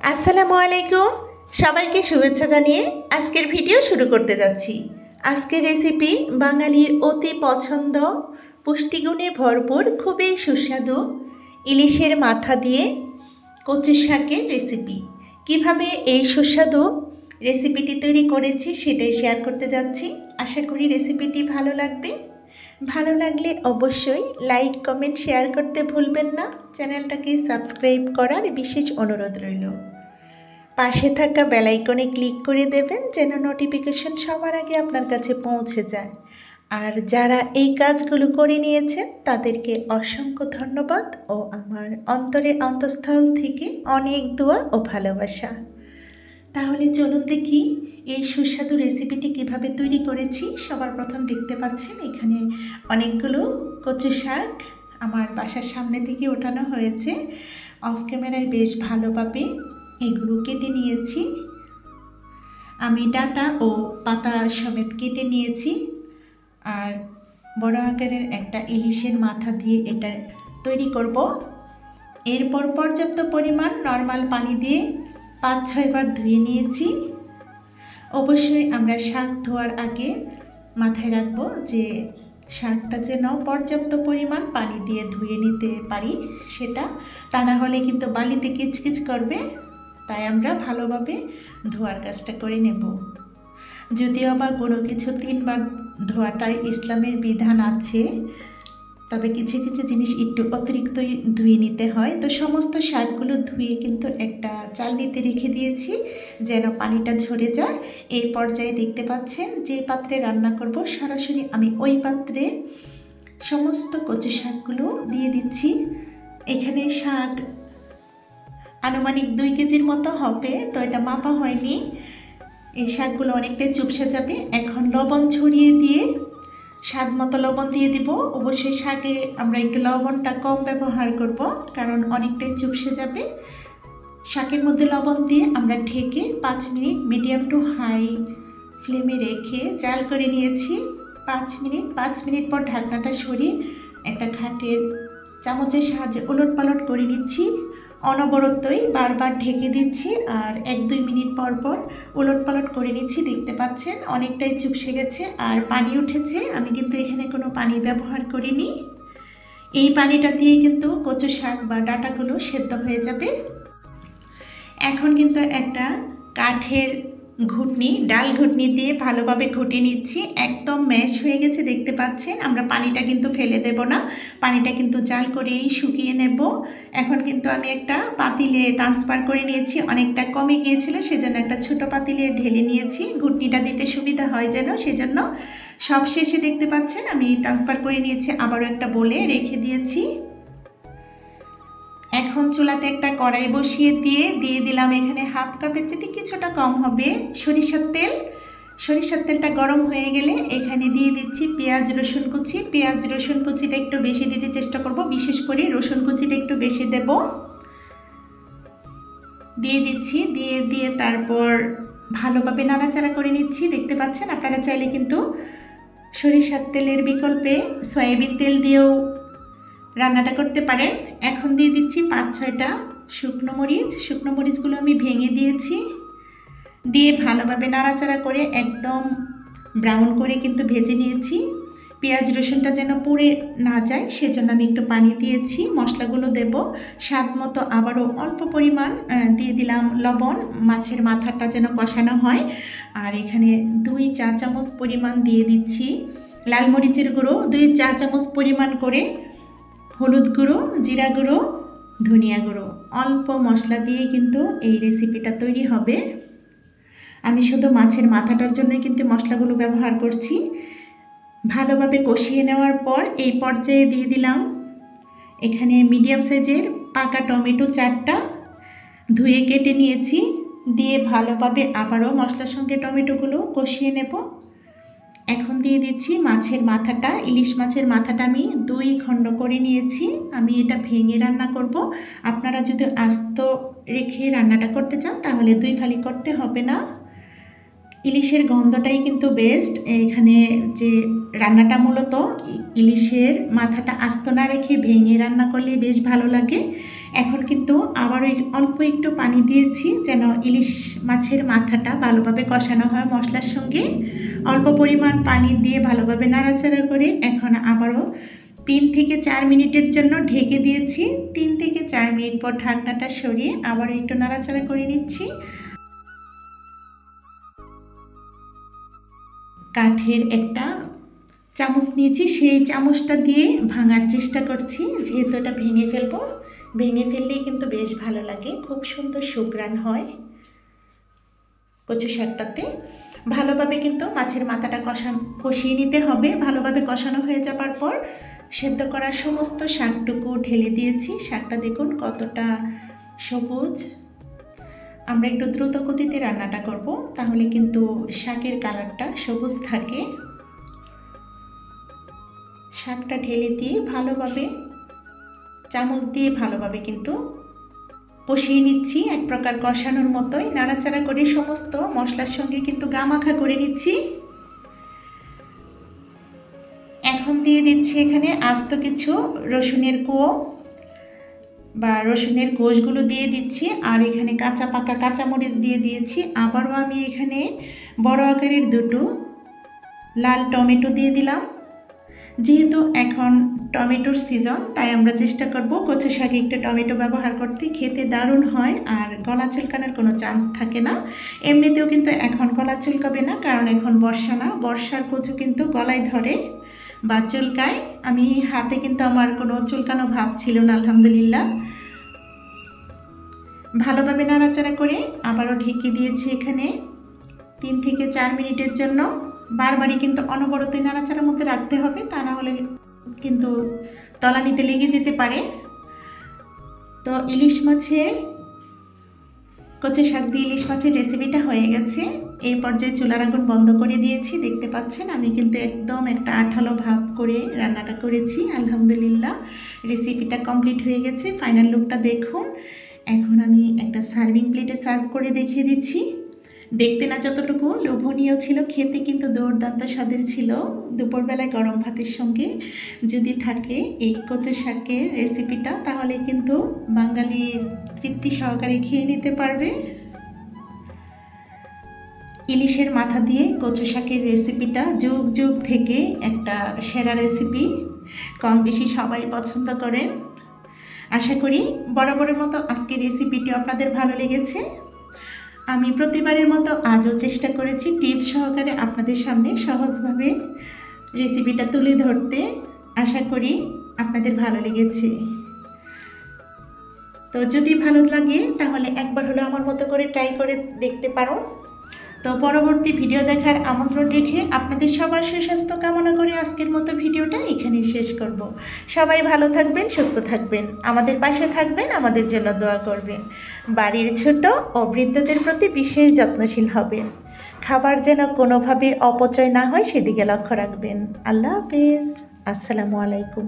আসসালামু আলাইকুম। সবাইকে শুভেচ্ছা জানিয়ে আজকের ভিডিও শুরু করতে যাচ্ছি। আজকের রেসিপি বাঙালির অতি পছন্দ। পুষ্টিগুণে ভরপুর, খুবই সুস্বাদু ইলিশের মাথা দিয়ে কচু শাকের রেসিপি কীভাবে এই সুস্বাদু রেসিপিটি তৈরি করেছি সেটাই শেয়ার করতে যাচ্ছি। আশা করি রেসিপিটি ভালো লাগবে। ভালো লাগলে অবশ্যই লাইক কমেন্ট শেয়ার করতে ভুলবেন না। চ্যানেলটাকে সাবস্ক্রাইব করার বিশেষ অনুরোধ রইল। পাশে থাকা বেলাইকনে ক্লিক করে দেবেন যেন নোটিফিকেশন সবার আগে আপনার কাছে পৌঁছে যায়। আর যারা এই কাজগুলো করে নিয়েছেন, তাদেরকে অসংখ্য ধন্যবাদ ও আমার অন্তরের অন্তঃস্থল থেকে অনেক দোয়া ও ভালোবাসা। তাহলে চলুন দেখি এই সুস্বাদু রেসিপিটি কীভাবে তৈরি করেছি সবার প্রথম দেখতে পাচ্ছেন। এখানে অনেকগুলো কচু শাক আমার বাসার সামনে থেকে ওঠানো হয়েছে। অফ ক্যামেরায় বেশ ভালোভাবে এগুলো কেটে নিয়েছি। আমি ডাটা ও পাতা সমেত কেটে নিয়েছি। আর বড় আকারের একটা ইলিশের মাথা দিয়ে এটা তৈরি করব। এরপর পর্যাপ্ত পরিমাণ নর্মাল পানি দিয়ে পাঁচ ছয়বার ধুয়ে নিয়েছি। অবশ্যই আমরা শাক ধোয়ার আগে মাথায় রাখব যে শাকটা যেন পর্যাপ্ত পরিমাণ পানি দিয়ে ধুয়ে নিতে পারি সেটা, তা না হলে কিন্তু বালিতে কিচকিচ করবে, তাই আমরা ভালোভাবে ধোয়ার কাজটা করে নেব। যদিও বা কোনো কিছু তিনবার ধোয়াটাই ইসলামের বিধান আছে তবে কিছু কিছু জিনিস একটু অতিরিক্তই ধুয়ে নিতে হয়। তো সমস্ত শাকগুলো ধুয়ে কিন্তু একটা চালনিতে রেখে দিয়েছি যেন পানিটা ঝরে যায়। এই পর্যায়ে দেখতে পাচ্ছেন যে পাত্রে রান্না করব সরাসরি আমি ওই পাত্রে সমস্ত কচু শাকগুলো দিয়ে দিচ্ছি। এখানে শাক আনুমানিক দুই কেজির মতো হবে, তো এটা মাপা হয়নি। এই শাকগুলো অনেকটাই চুপসে যাবে। এখন লবণ ছড়িয়ে দিয়ে স্বাদ মতো লবণ দিয়ে দিব। অবশ্যই শাকে আমরা একটু লবণটা কম ব্যবহার করব, কারণ অনেকটাই চুপসে যাবে। শাকের মধ্যে লবণ দিয়ে আমরা ঢেকে পাঁচ মিনিট মিডিয়াম টু হাই ফ্লেমে রেখে জাল করে নিয়েছি। পাঁচ মিনিট পাঁচ মিনিট পর ঢাকনাটা সরিয়ে একটা ঘাটের চামচের সাহায্যে উলট পালট করে নিচ্ছি। অনবরতই বারবার ঢেকে দিচ্ছি আর এক দুই মিনিট পর পর উলট পালট করে নিচ্ছি, দেখতে পাচ্ছেন? অনেকটাই চুপসে গেছে আর পানি উঠেছে। আমি কিন্তু এখানে কোনো পানি ব্যবহার করিনি। এই পানিটা দিয়ে কিন্তু কচু শাক বা ডাটাগুলো সেদ্ধ হয়ে যাবে। এখন কিন্তু একটা কাঠের ঘুটনি, ডাল ঘুটনি দিয়ে ভালোভাবে ঘুটে নিচ্ছি। একদম ম্যাশ হয়ে গেছে, দেখতে পাচ্ছেন? আমরা পানিটা কিন্তু ফেলে দেব না। পানিটা কিন্তু জাল করেই শুকিয়ে নেব। এখন কিন্তু আমি একটা পাতিলে ট্রান্সফার করে নিয়েছি। অনেকটা কমে গিয়েছিল, সেজন্য একটা ছোট পাতিলে ঢেলে নিয়েছি। ঘুটনিটা দিতে সুবিধা হয় যেন, সেজন্য সব শেষে দেখতে পাচ্ছেন, আমি ট্রান্সফার করে নিয়েছি। আবারও একটা বলে রেখে দিয়েছি। এখন চুলাতে একটা কড়াই বসিয়ে দিয়ে দিয়ে দিলাম এখানে হাফ কাপের যদি কিছুটা কম হবে। সরিষার তেল, সরিষার তেলটা গরম হয়ে গেলে এখানে দিয়ে দিচ্ছি পেঁয়াজ, রসুন কুচি। পেঁয়াজ, রসুন কুচিটা একটু বেশি দিতে চেষ্টা করব, বিশেষ করে রসুন কুচিটা একটু বেশি দেব। দিয়ে দিচ্ছি, দিয়ে দিয়ে তারপর ভালোভাবে নাড়াচাড়া করে নিচ্ছি। দেখতে পাচ্ছেন, আপনারা চাইলে কিন্তু সরিষার তেলের বিকল্পে সয়াবিন তেল দিয়েও রান্নাটা করতে পারেন। এখন দিয়ে দিচ্ছি পাঁচ, ছয়টা শুকনো মরিচ। শুকনো মরিচগুলো আমি ভেঙে দিয়েছি। দিয়ে ভালোভাবে নাড়াচাড়া করে একদম ব্রাউন করে কিন্তু ভেজে নিয়েছি। পেঁয়াজ, রসুনটা যেন পুড়ে না যায়, সেজন্য আমি একটু পানি দিয়েছি। মশলাগুলো দেব। স্বাদ মতো আবারও অল্প পরিমাণ দিয়ে দিলাম লবণ। মাছের মাথাটা যেন কষানো হয়। আর এখানে দুই চা চামচ পরিমাণ দিয়ে দিচ্ছি। লাল মরিচের গুঁড়ো দুই চা চামচ পরিমাণ করে হলুদ গুঁড়ো, জিরা গুঁড়ো, ধনিয়া গুঁড়ো। অল্প মশলা দিয়ে কিন্তু এই রেসিপিটা তৈরি হবে। আমি শুধু মাছের মাথাটার জন্যই কিন্তু মশলাগুলো ব্যবহার করছি। ভালোভাবে কষিয়ে নেওয়ার পর এই পর্যায়ে দিয়ে দিলাম এখানে মিডিয়াম সাইজের পাকা টমেটো চারটা। ধুয়ে কেটে নিয়েছি। দিয়ে ভালোভাবে আবারও মশলার সঙ্গে টমেটোগুলো কষিয়ে নেব। এখন দিয়ে দিচ্ছি মাছের মাথাটা, ইলিশ মাছের মাথাটা আমি দুই খণ্ড করে নিয়েছি। আমি এটা ভেঙে রান্না করব। আপনারা যদি আস্ত রেখে রান্নাটা করতে চান, তাহলে দুই ফালি করতে হবে না। ইলিশের গন্ধটাই কিন্তু বেস্ট এখানে যে রান্নাটা মূলত ইলিশের মাথাটা আস্ত না রেখে ভেঙে রান্না করলে বেশ ভালো লাগে। এখন কিন্তু আবারও এক- অল্প একটু পানি দিয়েছি যেন ইলিশ মাছের মাথাটা ভালোভাবে কষানো হয় মশলার সঙ্গে। অল্প পরিমাণ পানি দিয়ে ভালোভাবে নাড়াচাড়া করে এখন আবারও তিন থেকে চার মিনিটের জন্য ঢেকে দিয়েছি। তিন থেকে চার মিনিট পর ঢাকনাটা সরিয়ে আবারও একটু নাড়াচাড়া করে নিচ্ছি। কাঠের একটা চামচ নিয়েছি। সেই চামচটা দিয়ে ভাঙার চেষ্টা করছি। যেহেতু এটা ভেঙে ফেলব, ভেঙে ফেললেই কিন্তু বেশ ভালো লাগে। খুব সুন্দর সুগ্রান হয় কচু শাকটাতে। ভালোভাবে কিন্তু মাছের মাথাটা কষা, কষিয়ে নিতে হবে। ভালোভাবে কষানো হয়ে যাবার পর সেদ্ধ করা সমস্ত শাকটুকু ঢেলে দিয়েছি। শাকটা দেখুন কতটা সবুজ। আমরা একটু দ্রুত গতিতে রান্নাটা করব, তাহলে কিন্তু শাকের কালারটা সবুজ থাকে। শাকটা ঢেলে দিয়ে ভালোভাবে, চামচ দিয়ে ভালোভাবে কিন্তু কষিয়ে নিচ্ছি, এক প্রকার কষানোর মতোই। নাড়াচাড়া করে সমস্ত মশলার সঙ্গে কিন্তু গামাখা করে নিচ্ছি। এখন দিয়ে দিচ্ছি এখানে আস্ত কিছু রসুনের কুয়ো। বা রসুনের কোষগুলো দিয়ে দিচ্ছি আর এখানে কাঁচা পাকা কাঁচামরিচ দিয়ে দিয়েছি। আবারও আমি এখানে বড় আকারের দুটো লাল টমেটো দিয়ে দিলাম। যেহেতু এখন টমেটোর সিজন, তাই আমরা চেষ্টা করব কচু শাকে একটা টমেটো ব্যবহার করতে। খেতে দারুণ হয় আর গলা চুলকানোর কোনো চান্স থাকে না। এমনিতেও কিন্তু এখন গলা চুলকাবে না, কারণ এখন বর্ষা না। বর্ষার কচু কিন্তু গলায় ধরে। বা চুলকায়, আমি হাতে কিন্তু আমার কোনো চুলকানো ভাব ছিল না, আলহামদুলিল্লাহ। ভালোভাবে নাড়াচাড়া করে আবারও ঢেকে দিয়েছি এখানে তিন থেকে চার মিনিটের জন্য। বারবারই কিন্তু অনবরত নাড়াচাড়ার মধ্যে রাখতে হবে, তা না হলে কিন্তু তলানিতে লেগে যেতে পারে। তো ইলিশ মাছের কচি শাক দিয়ে ইলিশ মাছের রেসিপিটা হয়ে গেছে। এই পর্যায়ে চুলার আগুন বন্ধ করে দিয়েছি। দেখতে পাচ্ছেন, আমি কিন্তু একদম একটা আঠালো ভাব করে রান্নাটা করেছি, আলহামদুলিল্লাহ। রেসিপিটা কমপ্লিট হয়ে গেছে ফাইনাল লুকটা দেখুন। এখন আমি একটা সার্ভিং প্লেটে সার্ভ করে দেখিয়ে দিচ্ছি। দেখতে না যতটুকু লোভনীয় ছিল, খেতে কিন্তু দুর্দান্ত স্বাদের ছিল। দুপুরবেলায় গরম ভাতের সঙ্গে যদি থাকে এই কচু শাকের রেসিপিটা তাহলে কিন্তু বাঙালি তৃপ্তি সহকারে খেয়ে নিতে পারবে। ইলিশের মাথা দিয়ে কচু শাকের রেসিপিটা যুগ যুগ থেকে একটা সেরা রেসিপি। কম বেশি সবাই পছন্দ করেন। আশা করি বরাবরের মতো আজকের রেসিপিটি আপনাদের ভালো লেগেছে। আমি প্রতিবারের মতো আজও চেষ্টা করেছি টিপস সহকারে আপনাদের সামনে সহজভাবে রেসিপিটা তুলে ধরতে। আশা করি আপনাদের ভালো লেগেছে। তো যদি ভালো লাগে তাহলে একবার হলো আমার মতো করে ট্রাই করে দেখতে পারো। তো পরবর্তী ভিডিও দেখার আমন্ত্রণ রেখে আপনাদের সবার সুস্বাস্থ্য কামনা করে আজকের মতো ভিডিওটা এখানেই শেষ করব। সবাই ভালো থাকবেন, সুস্থ থাকবেন। আমাদের পাশে থাকবেন, আমাদের জন্য দোয়া করবেন। বাড়ির ছোট ও বৃদ্ধদের প্রতি বিশেষ যত্নশীল হবেন। খাবার যেন কোনোভাবে অপচয় না হয়, সেদিকে লক্ষ্য রাখবেন। আল্লাহ হাফেজ। আসসালামু আলাইকুম।